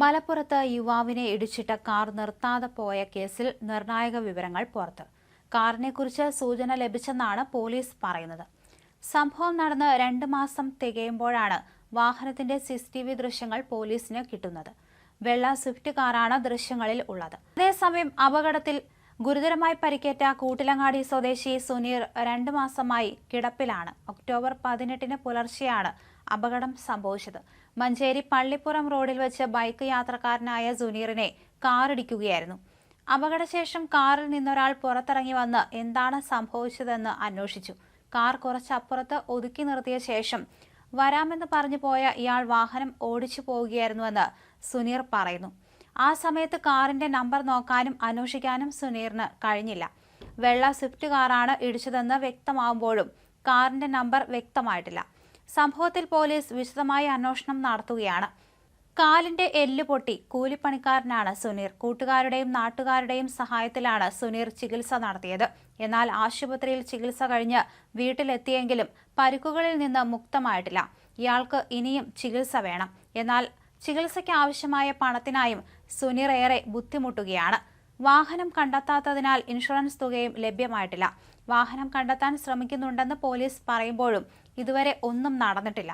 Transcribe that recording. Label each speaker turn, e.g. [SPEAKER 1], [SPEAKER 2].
[SPEAKER 1] മലപ്പുറത്ത് യുവാവിനെ ഇടിച്ചിട്ട കാർ നിർത്താതെ പോയ കേസിൽ നിർണായക വിവരങ്ങൾ പുറത്ത്. കാറിനെക്കുറിച്ച് സൂചന ലഭിച്ചെന്നാണ് പോലീസ് പറയുന്നത്. സംഭവം നടന്ന് രണ്ട് മാസം തികയുമ്പോഴാണ് വാഹനത്തിന്റെ സിസിടിവി ദൃശ്യങ്ങൾ പോലീസിന് കിട്ടുന്നത്. വെള്ള സ്വിഫ്റ്റ് കാറാണ് ദൃശ്യങ്ങളിൽ ഉള്ളത്. അതേസമയം അപകടത്തിൽ ഗുരുതരമായി പരിക്കേറ്റ കൂട്ടിലങ്ങാടി സ്വദേശി സുനീർ രണ്ട് മാസമായി കിടപ്പിലാണ്. ഒക്ടോബർ പതിനെട്ടിന് പുലർച്ചെയാണ് അപകടം സംഭവിച്ചത്. മഞ്ചേരി പള്ളിപ്പുറം റോഡിൽ വെച്ച് ബൈക്ക് യാത്രക്കാരനായ സുനീറിനെ കാറിടിക്കുകയായിരുന്നു. അപകടശേഷം കാറിൽ നിന്നൊരാൾ പുറത്തിറങ്ങി വന്ന് എന്താണ് സംഭവിച്ചതെന്ന് അന്വേഷിച്ചു. കാർ കുറച്ചപ്പുറത്ത് ഒതുക്കി നിർത്തിയ ശേഷം വരാമെന്ന് പറഞ്ഞു പോയ ഇയാൾ വാഹനം ഓടിച്ചു പോവുകയായിരുന്നുവെന്ന് സുനീർ പറയുന്നു. ആ സമയത്ത് കാറിന്റെ നമ്പർ നോക്കാനും അന്വേഷിക്കാനും സുനീറിന് കഴിഞ്ഞില്ല. വെള്ള സ്വിഫ്റ്റ് കാറാണ് ഇടിച്ചതെന്ന് വ്യക്തമാവുമ്പോഴും കാറിന്റെ നമ്പർ വ്യക്തമായിട്ടില്ല. സംഭവത്തിൽ പോലീസ് വിശദമായ അന്വേഷണം നടത്തുകയാണ്. കാലിന്റെ എല്ല് പൊട്ടി കൂലിപ്പണിക്കാരനാണ് സുനീർ. കൂട്ടുകാരുടെയും നാട്ടുകാരുടെയും സഹായത്തിലാണ് സുനീർ ചികിത്സ നടത്തിയത്. എന്നാൽ ആശുപത്രിയിൽ ചികിത്സ കഴിഞ്ഞ് വീട്ടിലെത്തിയെങ്കിലും പരിക്കുകളിൽ നിന്ന് മുക്തമായിട്ടില്ല. ഇയാൾക്ക് ഇനിയും ചികിത്സ വേണം. എന്നാൽ ചികിത്സയ്ക്ക് ആവശ്യമായ പണത്തിനായും സുനീർ ഏറെ ബുദ്ധിമുട്ടുകയാണ്. വാഹനം കണ്ടെത്താത്തതിനാൽ ഇൻഷുറൻസ് തുകയും ലഭ്യമായിട്ടില്ല. വാഹനം കണ്ടെത്താൻ ശ്രമിക്കുന്നുണ്ടെന്ന് പോലീസ് പറയുമ്പോഴും ഇതുവരെ ഒന്നും നടന്നിട്ടില്ല.